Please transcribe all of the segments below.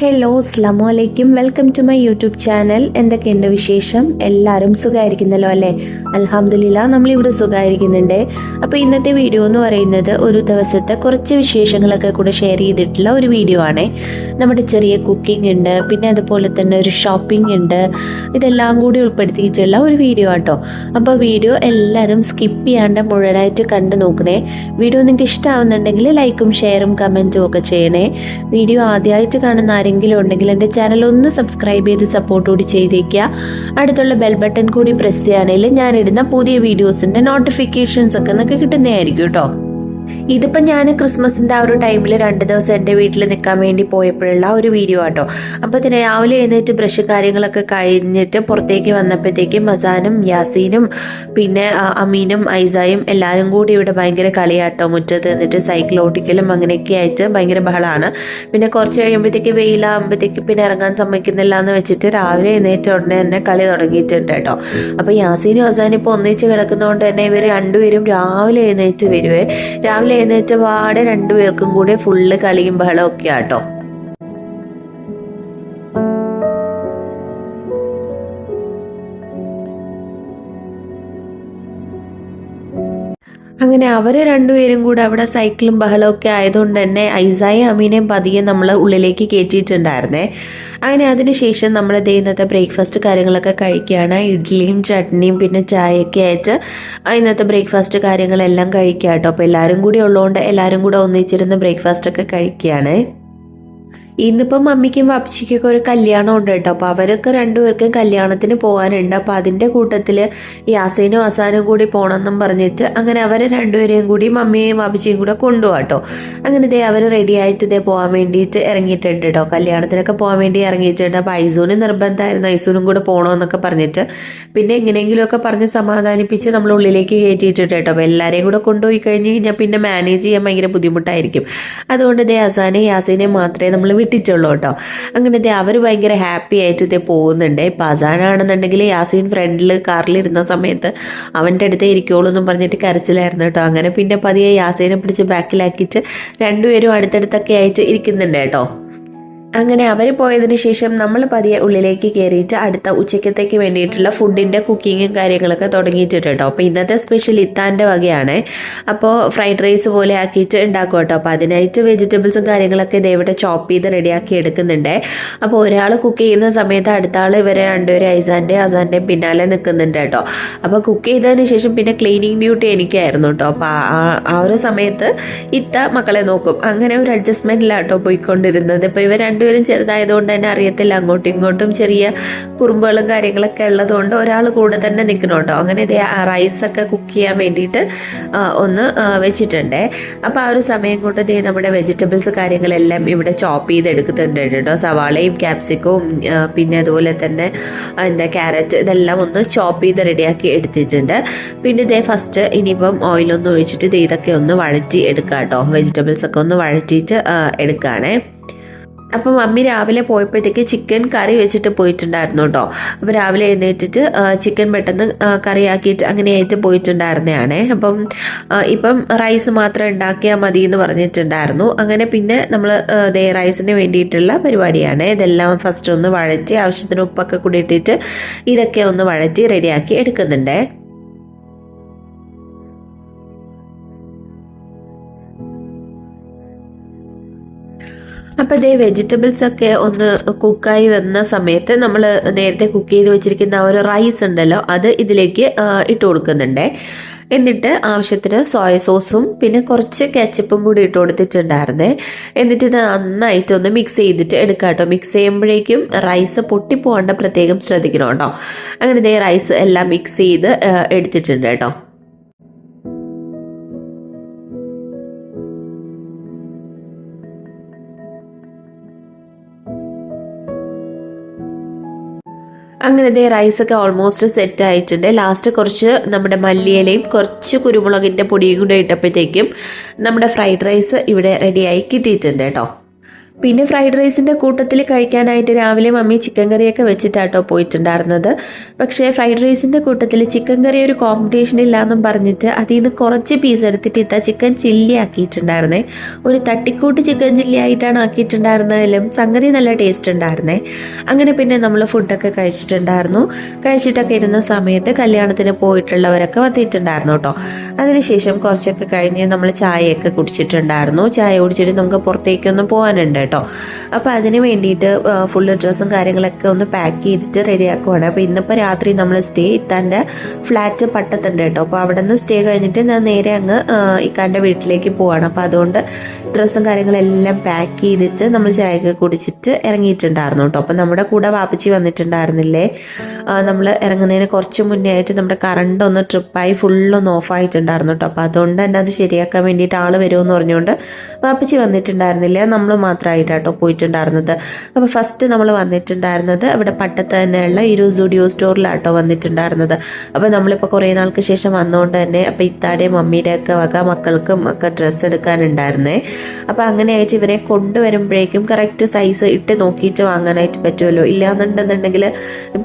Hello അസ്ലാം വലൈക്കും welcome to my YouTube channel എന്തൊക്കെയുണ്ട് വിശേഷം? എല്ലാവരും സുഖമായിരിക്കുന്നല്ലോ അല്ലേ? അലഹമുല്ല നമ്മളിവിടെ സുഖമായിരിക്കുന്നുണ്ട് അപ്പോൾ ഇന്നത്തെ വീഡിയോ എന്ന് പറയുന്നത് ഒരു ദിവസത്തെ കുറച്ച് വിശേഷങ്ങളൊക്കെ കൂടെ ഷെയർ ചെയ്തിട്ടുള്ള ഒരു വീഡിയോ ആണ്. നമ്മുടെ ചെറിയ കുക്കിംഗ് ഉണ്ട് പിന്നെ അതുപോലെ തന്നെ ഒരു ഷോപ്പിംഗ് ഉണ്ട്. ഇതെല്ലാം കൂടി ഉൾപ്പെടുത്തിയിട്ടുള്ള ഒരു വീഡിയോ ആട്ടോ. അപ്പോൾ വീഡിയോ എല്ലാവരും സ്കിപ്പ് ചെയ്യാണ്ട് മുഴുവനായിട്ട് കണ്ടു നോക്കണേ. വീഡിയോ നിങ്ങൾക്ക് ഇഷ്ടമാവുന്നുണ്ടെങ്കിൽ ലൈക്കും ഷെയറും കമന്റും ഒക്കെ ചെയ്യണേ. വീഡിയോ ആദ്യമായിട്ട് കാണുന്ന ആരെങ്കിലും ഉണ്ടെങ്കിൽ എന്റെ ചാനൽ ഒന്ന് സബ്സ്ക്രൈബ് ചെയ്ത് സപ്പോർട്ട് കൂടി ചെയ്തേക്കുക. അടുത്തുള്ള ബെൽ ബട്ടൺ കൂടി പ്രസ് ചെയ്യുകയാണെങ്കിൽ ഞാനിടുന്ന പുതിയ വീഡിയോസിന്റെ നോട്ടിഫിക്കേഷൻസ് ഒക്കെ നിങ്ങൾക്ക് കിട്ടുന്നതായിരിക്കും കേട്ടോ. ഇതിപ്പോൾ ഞാൻ ക്രിസ്മസിന്റെ ആ ഒരു ടൈമിൽ രണ്ട് ദിവസം എന്റെ വീട്ടിൽ നിൽക്കാൻ വേണ്ടി പോയപ്പോഴുള്ള ഒരു വീഡിയോ ആട്ടോ. അപ്പോൾ തന്നെ രാവിലെ എഴുന്നേറ്റ് ബ്രഷ് കാര്യങ്ങളൊക്കെ കഴിഞ്ഞിട്ട് പുറത്തേക്ക് വന്നപ്പോഴത്തേക്കും മസാനും യാസീനും പിന്നെ അമീനും ഐസായും എല്ലാവരും കൂടി ഇവിടെ ഭയങ്കര കളിയാട്ടോ. മുറ്റത്ത് നിന്നിട്ട് സൈക്കിൾ ഓട്ടിക്കലും അങ്ങനെയൊക്കെ ആയിട്ട് ഭയങ്കര ബഹളമാണ് പിന്നെ കുറച്ച് കഴിയുമ്പോഴത്തേക്ക് വെയിലാകുമ്പോഴത്തേക്ക് പിന്നെ ഇറങ്ങാൻ സമ്മതിക്കുന്നില്ല എന്ന് വെച്ചിട്ട് രാവിലെ എഴുന്നേറ്റ ഉടനെ തന്നെ കളി തുടങ്ങിയിട്ടുണ്ട് കേട്ടോ. അപ്പോൾ യാസീനും ഹസാനും ഇപ്പോൾ ഒന്നിച്ച് കിടക്കുന്നതുകൊണ്ട് തന്നെ ഇവർ രണ്ടുപേരും രാവിലെ എഴുന്നേറ്റ് വരുവേ. രാവിലെ എഴുന്നേറ്റ പാടെ രണ്ടുപേർക്കും കൂടെ ഫുള്ള് കളിയും ബഹളമൊക്കെ ആട്ടോ അങ്ങനെ അവർ രണ്ടുപേരും കൂടെ അവിടെ സൈക്കിളും ബഹളവും ഒക്കെ ആയതുകൊണ്ട് തന്നെ ഐസായി അമീനെയും പതിയെ നമ്മൾ ഉള്ളിലേക്ക് കയറ്റിയിട്ടുണ്ടായിരുന്നേ അങ്ങനെ അതിനുശേഷം നമ്മൾ ഇന്നത്തെ ബ്രേക്ക്ഫാസ്റ്റ് കാര്യങ്ങളൊക്കെ കഴിക്കുകയാണ്. ഇഡ്ഡലിയും ചട്നിയും പിന്നെ ചായയൊക്കെ ആയിട്ട് ഇന്നത്തെ ബ്രേക്ക്ഫാസ്റ്റ് കാര്യങ്ങളെല്ലാം കഴിക്കുക കേട്ടോ. അപ്പോൾ എല്ലാവരും കൂടി ഉള്ളതുകൊണ്ട് എല്ലാവരും കൂടെ ഒന്നിച്ചിരുന്ന് ബ്രേക്ക്ഫാസ്റ്റ് ഒക്കെ കഴിക്കുകയാണ്. ഇന്നിപ്പം മമ്മിക്കും പപ്പച്ചിക്കൊക്കെ ഒരു കല്യാണം ഉണ്ട് കേട്ടോ. അപ്പോൾ അവരൊക്കെ രണ്ടുപേർക്കും കല്യാണത്തിന് പോകാനുണ്ട്. അപ്പോൾ അതിന്റെ കൂട്ടത്തിൽ യാസീനും അസാനും കൂടി പോകണമെന്നും പറഞ്ഞിട്ട് അങ്ങനെ അവരെ രണ്ടുപേരെയും കൂടി മമ്മിയെയും പപ്പച്ചിയും കൂടെ കൊണ്ടുപോകാം കേട്ടോ അങ്ങനെ ഇതേ അവർ റെഡി ആയിട്ട് ഇതേ പോകാൻ വേണ്ടിയിട്ട് ഇറങ്ങിയിട്ടുണ്ട് കേട്ടോ കല്യാണത്തിനൊക്കെ പോകാൻ വേണ്ടി ഇറങ്ങിയിട്ടുണ്ട്. അപ്പോൾ ഐസൂന് നിർബന്ധമായിരുന്നു ഐസൂനും കൂടെ പോകണമെന്നൊക്കെ പറഞ്ഞിട്ട്. പിന്നെ എങ്ങനെയെങ്കിലുമൊക്കെ പറഞ്ഞ് സമാധാനിപ്പിച്ച് നമ്മൾ ഉള്ളിലേക്ക് കയറ്റിയിട്ടുണ്ട് കേട്ടോ അപ്പോൾ എല്ലാവരെയും കൂടെ കൊണ്ടുപോയി കഴിഞ്ഞ് കഴിഞ്ഞാൽ പിന്നെ മാനേജ് ചെയ്യാൻ ഭയങ്കര ബുദ്ധിമുട്ടായിരിക്കും. അതുകൊണ്ട് ഇതേ അസാനെ യാസീനെ മാത്രമേ നമ്മൾ വിട്ടിട്ടുള്ളൂ കേട്ടോ. ദേ അവർ ഭയങ്കര ഹാപ്പി ആയിട്ട് ഇതേ പോകുന്നുണ്ട്. ഇപ്പം അസാനാണെന്നുണ്ടെങ്കിൽ യാസീൻ ഫ്രണ്ടിൽ കാറിലിരുന്ന സമയത്ത് അവന്റെ അടുത്തേ ഇരിക്കുള്ളൂ എന്നും പറഞ്ഞിട്ട് കരച്ചിലായിരുന്നു കേട്ടോ. അങ്ങനെ പിന്നെ പതിയെ യാസീനെ പിടിച്ച് ബാക്കിലാക്കിയിട്ട് രണ്ടുപേരും അടുത്തടുത്തൊക്കെ ആയിട്ട് ഇരിക്കുന്നുണ്ട് കേട്ടോ. അങ്ങനെ അവർ പോയതിനു ശേഷം നമ്മൾ പതിയെ ഉള്ളിലേക്ക് കയറിയിട്ട് അടുത്ത ഉച്ചക്കത്തേക്ക് വേണ്ടിയിട്ടുള്ള ഫുഡിന്റെ കുക്കിങ്ങും കാര്യങ്ങളൊക്കെ തുടങ്ങിയിട്ടുണ്ട് കേട്ടോ അപ്പോൾ ഇന്നത്തെ സ്പെഷ്യൽ ഇത്താന്റെ വകയാണ്. അപ്പോൾ ഫ്രൈഡ് റൈസ് പോലെ ആക്കിയിട്ട് ഉണ്ടാക്കും കേട്ടോ അപ്പോൾ അതിനായിട്ട് വെജിറ്റബിൾസും കാര്യങ്ങളൊക്കെ ഇതേവിടെ ചോപ്പ് ചെയ്ത് റെഡിയാക്കി എടുക്കുന്നുണ്ട്. അപ്പോൾ ഒരാൾ കുക്ക് ചെയ്യുന്ന സമയത്ത് അടുത്ത ആൾ ഇവരെ രണ്ടുപേരും ഐസാന്റെ അസാന്റെയും പിന്നാലെ നിൽക്കുന്നുണ്ട് കേട്ടോ അപ്പോൾ കുക്ക് ചെയ്തതിന് ശേഷം പിന്നെ ക്ലീനിങ് ഡ്യൂട്ടി എനിക്കായിരുന്നു കേട്ടോ അപ്പോൾ ആ- ആ ഒരു സമയത്ത് ഇത്ത മക്കളെ നോക്കും. അങ്ങനെ ഒരു അഡ്ജസ്റ്റ്മെന്റിലാട്ടോ പോയിക്കൊണ്ടിരുന്നത്. ഇപ്പോൾ ഇവർ രണ്ടുപേരും ചെറുതായതുകൊണ്ട് തന്നെ അറിയത്തില്ല. അങ്ങോട്ടും ഇങ്ങോട്ടും ചെറിയ കുറുമ്പുകളും കാര്യങ്ങളൊക്കെ ഉള്ളതുകൊണ്ട് ഒരാൾ കൂടെ തന്നെ നിൽക്കണം കേട്ടോ അങ്ങനെ ഇതേ റൈസൊക്കെ കുക്ക് ചെയ്യാൻ വേണ്ടിയിട്ട് ഒന്ന് വെച്ചിട്ടുണ്ട്. അപ്പോൾ ആ ഒരു സമയം കൊണ്ട് ഇതേ നമ്മുടെ വെജിറ്റബിൾസ് കാര്യങ്ങളെല്ലാം ഇവിടെ ചോപ്പ് ചെയ്ത് എടുക്കുന്നുണ്ട് കേട്ടോ. സവാളയും ക്യാപ്സിക്കവും പിന്നെ അതുപോലെ തന്നെ എന്താ ക്യാരറ്റ് ഇതെല്ലാം ഒന്ന് ചോപ്പ് ചെയ്ത് റെഡിയാക്കി എടുത്തിട്ടുണ്ട്. പിന്നെ ഇതേ ഫസ്റ്റ് ഇനിയിപ്പം ഓയിലൊന്ന് ഒഴിച്ചിട്ട് ഇത് ഇതൊക്കെ ഒന്ന് വഴറ്റി എടുക്കാം കേട്ടോ വെജിറ്റബിൾസ് ഒക്കെ ഒന്ന് വഴറ്റിയിട്ട് എടുക്കുകയാണേ അപ്പം മമ്മി രാവിലെ പോയപ്പോഴത്തേക്ക് ചിക്കൻ കറി വെച്ചിട്ട് പോയിട്ടുണ്ടായിരുന്നു കേട്ടോ. അപ്പോൾ രാവിലെ എഴുന്നേറ്റിട്ട് ചിക്കൻ പെട്ടെന്ന് കറിയാക്കിയിട്ട് അങ്ങനെ ആയിട്ട് പോയിട്ടുണ്ടായിരുന്നതാണ് അപ്പം ഇപ്പം റൈസ് മാത്രം ഉണ്ടാക്കിയാൽ മതി എന്ന് പറഞ്ഞിട്ടുണ്ടായിരുന്നു. അങ്ങനെ പിന്നെ നമ്മൾ ദേ റൈസിന് വേണ്ടിയിട്ടുള്ള പരിപാടിയാണ്. ഇതെല്ലാം ഫസ്റ്റ് ഒന്ന് വഴറ്റി ആവശ്യത്തിന് ഉപ്പൊക്കെ കൂടി ഇട്ടിട്ട് ഇതൊക്കെ ഒന്ന് വഴറ്റി റെഡിയാക്കി എടുക്കുന്നുണ്ടേ. അപ്പോൾ ഇതേ വെജിറ്റബിൾസ് ഒക്കെ ഒന്ന് കുക്കായി വന്ന സമയത്ത് നമ്മൾ നേരത്തെ കുക്ക് ചെയ്ത് വെച്ചിരിക്കുന്ന ആ ഒരു റൈസ് ഉണ്ടല്ലോ അത് ഇതിലേക്ക് ഇട്ട് കൊടുക്കുന്നുണ്ട്. എന്നിട്ട് ആവശ്യത്തിന് സോയ സോസും പിന്നെ കുറച്ച് കെച്ചപ്പും കൂടി ഇട്ട് കൊടുത്തിട്ടുണ്ടായിരുന്നേ. എന്നിട്ട് ഇത് നന്നായിട്ടൊന്ന് മിക്സ് ചെയ്തിട്ട് എടുക്കാം കേട്ടോ മിക്സ് ചെയ്യുമ്പോഴേക്കും റൈസ് പൊട്ടിപ്പോകേണ്ട പ്രത്യേകം ശ്രദ്ധിക്കണം കേട്ടോ അങ്ങനെ ഇതേ റൈസ് എല്ലാം മിക്സ് ചെയ്ത് എടുത്തിട്ടുണ്ട് കേട്ടോ അങ്ങനെ ദേ റൈസൊക്കെ ഓൾമോസ്റ്റ് സെറ്റ് ആയിട്ടുണ്ട്. ലാസ്റ്റ് കുറച്ച് നമ്മുടെ മല്ലിയിലയും കുറച്ച് കുരുമുളകിന്റെ പൊടിയും കൂടെ ഇട്ടപ്പോഴത്തേക്കും നമ്മുടെ ഫ്രൈഡ് റൈസ് ഇവിടെ റെഡിയായി കിട്ടിയിട്ടുണ്ട് കേട്ടോ. പിന്നെ ഫ്രൈഡ് റൈസിന്റെ കൂട്ടത്തിൽ കഴിക്കാനായിട്ട് രാവിലെ മമ്മി ചിക്കൻ കറിയൊക്കെ വെച്ചിട്ടാട്ടോ പോയിട്ടുണ്ടായിരുന്നത്. പക്ഷേ ഫ്രൈഡ് റൈസിന്റെ കൂട്ടത്തിൽ ചിക്കൻ കറി ഒരു കോമ്പറ്റീഷൻ ഇല്ലാന്നും പറഞ്ഞിട്ട് അതിൽ നിന്ന് കുറച്ച് പീസ് എടുത്തിട്ട് ഇത്ത ചിക്കൻ ചില്ലി ആക്കിയിട്ടുണ്ടായിരുന്നേ. ഒരു തട്ടിക്കൂട്ട് ചിക്കൻ ചില്ലി ആയിട്ടാണ് ആക്കിയിട്ടുണ്ടായിരുന്നതിലും സംഗതി നല്ല ടേസ്റ്റ് ഉണ്ടായിരുന്നേ. അങ്ങനെ പിന്നെ നമ്മൾ ഫുഡൊക്കെ കഴിച്ചിട്ടുണ്ടായിരുന്നു. കഴിച്ചിട്ടൊക്കെ ഇരുന്ന സമയത്ത് കല്യാണത്തിന് പോയിട്ടുള്ളവരൊക്കെ വന്നിട്ടുണ്ടായിരുന്നു കേട്ടോ അതിനുശേഷം കുറച്ചൊക്കെ കഴിഞ്ഞ് നമ്മൾ ചായയൊക്കെ കുടിച്ചിട്ടുണ്ടായിരുന്നു. ചായ കുടിച്ചിട്ട് നമുക്ക് പുറത്തേക്കൊന്ന് പോകാനുണ്ട് കേട്ടോ. അപ്പോൾ അതിന് വേണ്ടിയിട്ട് ഫുള്ള് ഡ്രസ്സും കാര്യങ്ങളൊക്കെ ഒന്ന് പാക്ക് ചെയ്തിട്ട് റെഡിയാക്കുവാണ്. അപ്പോൾ ഇന്നിപ്പോൾ രാത്രി നമ്മൾ സ്റ്റേ ഇത്താന്റെ ഫ്ലാറ്റ് പട്ടത്തുണ്ട് കേട്ടോ. അപ്പോൾ അവിടെ നിന്ന് സ്റ്റേ കഴിഞ്ഞിട്ട് ഞാൻ നേരെ അങ്ങ് ഇക്കാന്റെ വീട്ടിലേക്ക് പോവാണ്. അപ്പോൾ അതുകൊണ്ട് ഡ്രസ്സും കാര്യങ്ങളെല്ലാം പാക്ക് ചെയ്തിട്ട് നമ്മൾ ചായയൊക്കെ കുടിച്ചിട്ട് ഇറങ്ങിയിട്ടുണ്ടായിരുന്നു കേട്ടോ. അപ്പോൾ നമ്മുടെ കൂടെ വാപ്പച്ചി വന്നിട്ടുണ്ടായിരുന്നില്ലേ? നമ്മൾ ഇറങ്ങുന്നതിന് കുറച്ച് മുന്നേ ആയിട്ട് നമ്മുടെ കറണ്ട് ഒന്ന് ട്രിപ്പായി ഫുള്ളൊന്ന് ഓഫ് ആയിട്ടുണ്ടായിരുന്നു കേട്ടോ അപ്പോൾ അതുകൊണ്ട് തന്നെ അത് ശരിയാക്കാൻ വേണ്ടിയിട്ട് ആൾ വരുമെന്ന് പറഞ്ഞുകൊണ്ട് വാപ്പച്ചി വന്നിട്ടുണ്ടായിരുന്നില്ല. നമ്മൾ മാത്രമായിട്ട് കേട്ടോ പോയിട്ടുണ്ടായിരുന്നത്. അപ്പോൾ ഫസ്റ്റ് നമ്മൾ വന്നിട്ടുണ്ടായിരുന്നത് അവിടെ പട്ടത്ത് തന്നെയുള്ള ഇരു സ്റ്റുഡിയോ സ്റ്റോറിലാട്ടോ വന്നിട്ടുണ്ടായിരുന്നത്. അപ്പോൾ നമ്മളിപ്പോൾ കുറേ നാൾക്ക് ശേഷം വന്നുകൊണ്ട് തന്നെ അപ്പോൾ ഇത്താടെയും മമ്മിയുടെയൊക്കെ വക മക്കൾക്കും ഒക്കെ ഡ്രസ്സ് എടുക്കാനുണ്ടായിരുന്നേ. അപ്പോൾ അങ്ങനെ ആയിട്ട് ഇവരെ കൊണ്ടുവരുമ്പോഴേക്കും കറക്റ്റ് സൈസ് ഇട്ട് നോക്കിയിട്ട് വാങ്ങാനായിട്ട് പറ്റുമല്ലോ ഇല്ലാന്നുണ്ടെന്നുണ്ടെങ്കിൽ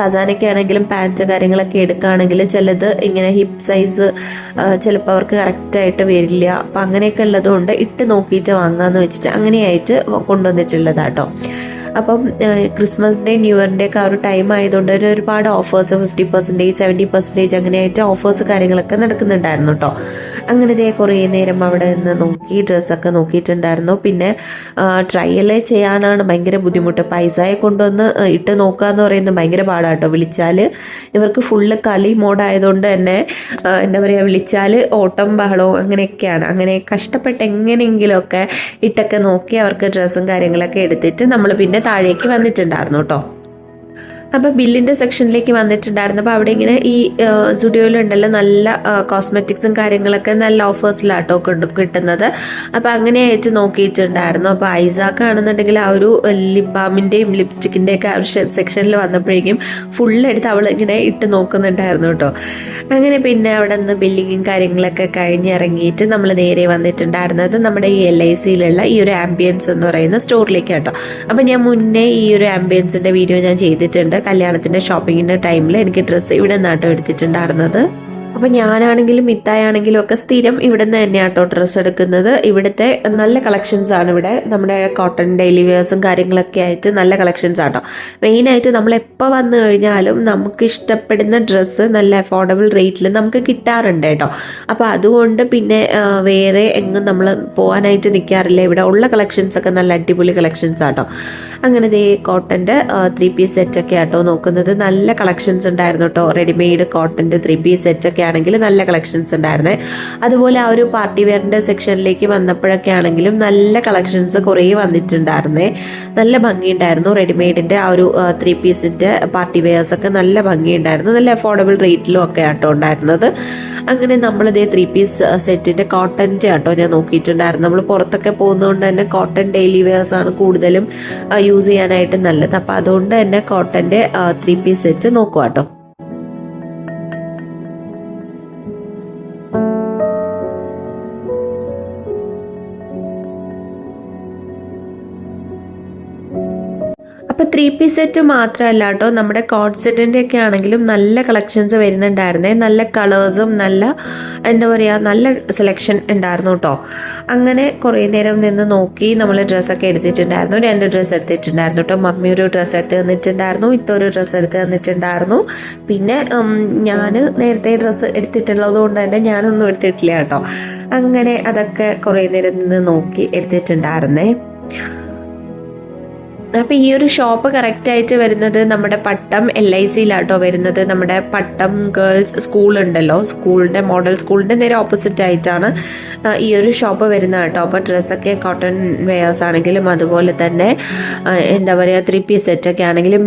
പസാനൊക്കെ ആണെങ്കിലും പാന്റ് കാര്യങ്ങളൊക്കെ എടുക്കുകയാണെങ്കിൽ ചിലത് ഇങ്ങനെ ഹിപ്പ് സൈസ് ചിലപ്പോൾ അവർക്ക് കറക്റ്റായിട്ട് വരില്ല. അപ്പം അങ്ങനെയൊക്കെ ഉള്ളതുകൊണ്ട് ഇട്ട് നോക്കിയിട്ട് വാങ്ങാമെന്ന് വെച്ചിട്ട് അങ്ങനെയായിട്ട് കൊണ്ടുവന്നിട്ടുള്ളതാട്ടോ. അപ്പം ക്രിസ്മസ് ഡേ ന്യൂ ഇയറിന്റെ ഒക്കെ ആ ഒരു ടൈം ആയതുകൊണ്ട് തന്നെ ഒരുപാട് offers fifty percentage seventy percentage അങ്ങനെയായിട്ട് ഓഫേഴ്സ് കാര്യങ്ങളൊക്കെ നടക്കുന്നുണ്ടായിരുന്നു കേട്ടോ അങ്ങനെ ഇതേ കുറേ നേരം അവിടെ നിന്ന് നോക്കി ഡ്രസ്സൊക്കെ നോക്കിയിട്ടുണ്ടായിരുന്നു. പിന്നെ ട്രയൽ ചെയ്യാനാണ് ഭയങ്കര ബുദ്ധിമുട്ട്. പൈസയെ കൊണ്ടുവന്ന് ഇട്ട് നോക്കുക എന്ന് പറയുന്നത് ഭയങ്കര പാടാട്ടോ വിളിച്ചാൽ ഇവർക്ക് ഫുള്ള് കളി മോഡായതുകൊണ്ട് തന്നെ എന്താ പറയുക വിളിച്ചാൽ ഓട്ടം ബഹളവും അങ്ങനെയൊക്കെയാണ്. അങ്ങനെ കഷ്ടപ്പെട്ട് എങ്ങനെയെങ്കിലുമൊക്കെ ഇട്ടൊക്കെ നോക്കി അവർക്ക് ഡ്രസ്സും കാര്യങ്ങളൊക്കെ എടുത്തിട്ട് നമ്മൾ പിന്നെ താഴേക്ക് വന്നിട്ടുണ്ടായിരുന്നു കേട്ടോ. അപ്പോൾ ബില്ലിന്റെ സെക്ഷനിലേക്ക് വന്നിട്ടുണ്ടായിരുന്നു. അപ്പോൾ അവിടെ ഇങ്ങനെ ഈ സ്റ്റുഡിയോയിലുണ്ടല്ലോ നല്ല കോസ്മെറ്റിക്സും കാര്യങ്ങളൊക്കെ നല്ല ഓഫേഴ്സിലാട്ടോ കിട്ടുന്നത്. അപ്പോൾ അങ്ങനെ ആയിട്ട് നോക്കിയിട്ടുണ്ടായിരുന്നു. അപ്പോൾ ഐസാക്ക് ആണെന്നുണ്ടെങ്കിൽ ആ ഒരു ലിപ് ബാമിന്റെയും ലിപ്സ്റ്റിക്കിന്റെ ഒക്കെ ആ ഒരു സെക്ഷനിൽ വന്നപ്പോഴേക്കും ഫുൾ എടുത്ത് അവൾ ഇങ്ങനെ ഇട്ട് നോക്കുന്നുണ്ടായിരുന്നു കേട്ടോ. അങ്ങനെ പിന്നെ അവിടെ നിന്ന് ബില്ലിങ്ങും കാര്യങ്ങളൊക്കെ കഴിഞ്ഞിറങ്ങിയിട്ട് നമ്മൾ നേരെ വന്നിട്ടുണ്ടായിരുന്നത് നമ്മുടെ ഈ എൽ ഐ സിയിലുള്ള ഈ ഒരു ആംബിയൻസ് എന്ന് പറയുന്ന സ്റ്റോറിലേക്ക് കേട്ടോ. അപ്പോൾ ഞാൻ മുന്നേ ഈ ഒരു ആംബിയൻസിന്റെ വീഡിയോ ഞാൻ ചെയ്തിട്ടുണ്ട്. കല്യാണത്തിന്റെ ഷോപ്പിങ്ങിന്റെ ടൈമിൽ എനിക്ക് ഡ്രസ്സ് ഇവിടെ നിന്നാട്ടോ എടുത്തിട്ടുണ്ടായിരുന്നത്. അപ്പോൾ ഞാനാണെങ്കിലും മിത്തായാണെങ്കിലും ഒക്കെ സ്ഥിരം ഇവിടെ നിന്ന് തന്നെയാട്ടോ ഡ്രസ്സ് എടുക്കുന്നത്. ഇവിടുത്തെ നല്ല കളക്ഷൻസ് ആണ് ഇവിടെ. നമ്മുടെ കോട്ടൺ ഡെയിലി വെയേഴ്സും കാര്യങ്ങളൊക്കെ ആയിട്ട് നല്ല കളക്ഷൻസ് ആണ് കേട്ടോ മെയിനായിട്ട് നമ്മൾ എപ്പോൾ വന്നു കഴിഞ്ഞാലും നമുക്ക് ഇഷ്ടപ്പെടുന്ന ഡ്രസ്സ് നല്ല അഫോർഡബിൾ റേറ്റിൽ നമുക്ക് കിട്ടാറുണ്ട് കേട്ടോ. അപ്പോൾ അതുകൊണ്ട് പിന്നെ വേറെ എങ്ങും നമ്മൾ പോകാനായിട്ട് നിൽക്കാറില്ല ഇവിടെ ഉള്ള കളക്ഷൻസ് ഒക്കെ നല്ല അടിപൊളി കളക്ഷൻസ് ആണ് ആട്ടോ. അങ്ങനെ ദേ കോട്ടന്റെ ത്രീ പീസ് സെറ്റൊക്കെ ആട്ടോ നോക്കുന്നത്. നല്ല കളക്ഷൻസ് ഉണ്ടായിരുന്നു കേട്ടോ. റെഡിമെയ്ഡ് കോട്ടന്റെ ത്രീ പീസ് സെറ്റൊക്കെ ആണെങ്കിൽ നല്ല കളക്ഷൻസ് ഉണ്ടായിരുന്നേ. അതുപോലെ ആ ഒരു പാർട്ടി വെയറിന്റെ സെക്ഷനിലേക്ക് വന്നപ്പോഴൊക്കെ ആണെങ്കിലും നല്ല കളക്ഷൻസ് കുറേ വന്നിട്ടുണ്ടായിരുന്നേ. നല്ല ഭംഗിയുണ്ടായിരുന്നു. റെഡിമെയ്ഡിന്റെ ആ ഒരു ത്രീ പീസിന്റെ പാർട്ടി വെയേഴ്സ് ഒക്കെ നല്ല ഭംഗിയുണ്ടായിരുന്നു. നല്ല അഫോർഡബിൾ റേറ്റിലും ഒക്കെ ആട്ടോ ഉണ്ടായിരുന്നത്. അങ്ങനെ നമ്മളിതേ ത്രീ പീസ് സെറ്റിന്റെ കോട്ടന്റെ ആട്ടോ ഞാൻ നോക്കിയിട്ടുണ്ടായിരുന്നു നമ്മൾ പുറത്തൊക്കെ പോകുന്നതുകൊണ്ട് തന്നെ കോട്ടൺ ഡെയിലി വെയേഴ്സ് ആണ് കൂടുതലും യൂസ് ചെയ്യാനായിട്ട് നല്ലത്. അപ്പോൾ അതുകൊണ്ട് തന്നെ കോട്ടന്റെ ത്രീ പീസ് സെറ്റ് നോക്കുക കേട്ടോ അപ്പോൾ ത്രീ പീസ് സെറ്റ് മാത്രമല്ല കേട്ടോ. നമ്മുടെ കോഡ് സെറ്റിന്റെ ഒക്കെ ആണെങ്കിലും നല്ല കളക്ഷൻസ് വരുന്നുണ്ടായിരുന്നേ. നല്ല കളേഴ്സും നല്ല എന്താ പറയുക നല്ല സെലക്ഷൻ ഉണ്ടായിരുന്നു കേട്ടോ. അങ്ങനെ കുറേ നേരം നിന്ന് നോക്കി നമ്മൾ ഡ്രസ്സൊക്കെ എടുത്തിട്ടുണ്ടായിരുന്നു. രണ്ട് ഡ്രസ്സ് എടുത്തിട്ടുണ്ടായിരുന്നു കേട്ടോ. മമ്മി ഒരു ഡ്രസ്സ് എടുത്ത് തന്നിട്ടുണ്ടായിരുന്നു. ഇത്തൊരു ഡ്രസ്സ് എടുത്ത് തന്നിട്ടുണ്ടായിരുന്നു. പിന്നെ ഞാൻ നേരത്തെ ഡ്രസ്സ് എടുത്തിട്ടുള്ളത് കൊണ്ട് തന്നെ ഞാനൊന്നും എടുത്തിട്ടില്ല കേട്ടോ. അങ്ങനെ അതൊക്കെ കുറേ നേരം നിന്ന് നോക്കി എടുത്തിട്ടുണ്ടായിരുന്നേ. അപ്പോൾ ഈ ഒരു ഷോപ്പ് കറക്റ്റായിട്ട് വരുന്നത് നമ്മുടെ പട്ടം എൽ ഐ സിയിലാട്ടോ വരുന്നത്. നമ്മുടെ പട്ടം ഗേൾസ് സ്കൂൾ ഉണ്ടല്ലോ. സ്കൂളിന്റെ മോഡൽ സ്കൂളിന്റെ നേരെ ഓപ്പോസിറ്റ് ആയിട്ടാണ് ഈ ഒരു ഷോപ്പ് വരുന്നത് കേട്ടോ അപ്പോൾ ഡ്രസ്സൊക്കെ കോട്ടൺ വെയേഴ്സ് ആണെങ്കിലും അതുപോലെ തന്നെ എന്താ പറയുക ത്രീ പീസ് സെറ്റൊക്കെ ആണെങ്കിലും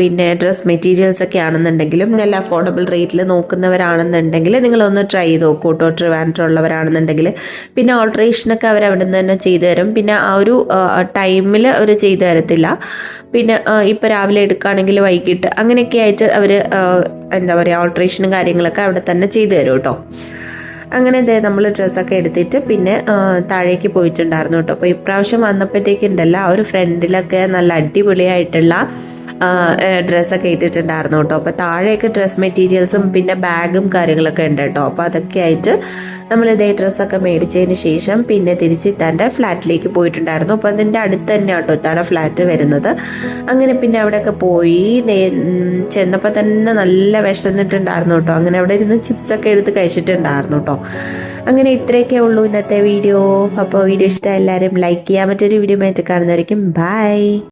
പിന്നെ ഡ്രസ് മെറ്റീരിയൽസ് ഒക്കെ ആണെന്നുണ്ടെങ്കിലും നല്ല അഫോർഡബിൾ റേറ്റിൽ നോക്കുന്നവരാണെന്നുണ്ടെങ്കിൽ നിങ്ങളൊന്ന് ട്രൈ ചെയ്ത് നോക്കൂ കേട്ടോ ട്രിവാൻഡ്രം ഉള്ളവരാണെന്നുണ്ടെങ്കിൽ. പിന്നെ ഓൾട്രേഷനൊക്കെ അവർ അവിടെ നിന്ന് തന്നെ ചെയ്തു തരും പിന്നെ ആ ഒരു ടൈമിൽ അവർ ചെയ്തു തരത്തില്ല. പറ്റില്ല പിന്നെ ഇപ്പോൾ രാവിലെ എടുക്കുകയാണെങ്കിൽ വൈകിട്ട് അങ്ങനെയൊക്കെ ആയിട്ട് അവർ എന്താ പറയുക ഓൾട്രേഷനും കാര്യങ്ങളൊക്കെ അവിടെ തന്നെ ചെയ്തു തരും കേട്ടോ. അങ്ങനെ ദേ നമ്മൾ ഡ്രസ്സൊക്കെ എടുത്തിട്ട് പിന്നെ താഴേക്ക് പോയിട്ടുണ്ടായിരുന്നു കേട്ടോ. അപ്പോൾ ഇപ്രാവശ്യം വന്നപ്പോഴത്തേക്കുണ്ടല്ല ആ ഒരു ഫ്രണ്ടിലൊക്കെ നല്ല അടിപൊളിയായിട്ടുള്ള ഡ്രസ്സൊക്കെ ഇട്ടിട്ടുണ്ടായിരുന്നു കേട്ടോ. അപ്പോൾ താഴെയൊക്കെ ഡ്രസ് മെറ്റീരിയൽസും പിന്നെ ബാഗും കാര്യങ്ങളൊക്കെ ഉണ്ട് കേട്ടോ. അപ്പോൾ അതൊക്കെ ആയിട്ട് നമ്മൾ ഇതേ ഡ്രസ്സൊക്കെ മേടിച്ചതിന് ശേഷം പിന്നെ തിരിച്ച് തന്റെ ഫ്ലാറ്റിലേക്ക് പോയിട്ടുണ്ടായിരുന്നു. അപ്പോൾ അതിന്റെ അടുത്ത് തന്നെ കേട്ടോ ഇത്താണ് ഫ്ലാറ്റ് വരുന്നത്. അങ്ങനെ പിന്നെ അവിടെയൊക്കെ പോയി ചെന്നപ്പോൾ തന്നെ നല്ല വിശന്നിട്ടുണ്ടായിരുന്നു കേട്ടോ. അങ്ങനെ അവിടെ ഇരുന്ന് ചിപ്സൊക്കെ എടുത്ത് കഴിച്ചിട്ടുണ്ടായിരുന്നു കേട്ടോ. അങ്ങനെ ഇത്രയൊക്കെ ഉള്ളൂ ഇന്നത്തെ വീഡിയോ. അപ്പോൾ വീഡിയോ ഇഷ്ടം എല്ലാവരും ലൈക്ക് ചെയ്യാൻ മറ്റൊരു വീഡിയോ ആയിട്ട് കാണുന്നതായിരിക്കും ബൈ